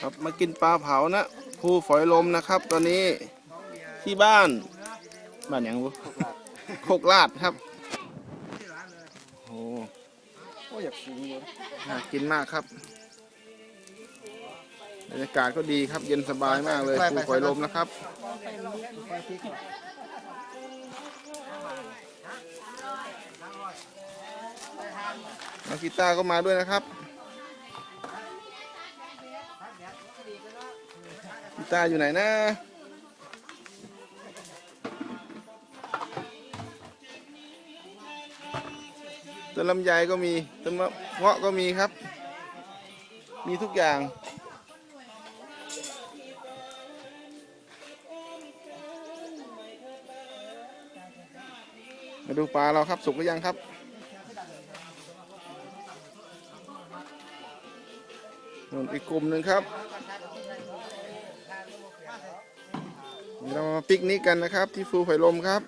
ครับมากินปลาเผานะภูฝอยลมนะครับ ตอนนี้ที่บ้าน บ้านยังบุโคกลาดครับโอ้โอ้อยากสูงเลยน่ากินมากครับบรรยากาศก็ดีครับ เย็นสบายมากเลยภูฝอยลมนะครับไฟพริกก่อนน้องกีตาร์ก็มาด้วยนะครับ ตาร์อยู่ไหนนะ ต้นลำไยก็มี ต้นมะเงาะก็มีครับ มีทุกอย่าง มาดูปลาเราครับสุกหรือยังครับนู่นอีกกลุ่มหนึ่งครับ เรามาปิกนิกกันนะครับ ที่ฟูไผ่ลมครับ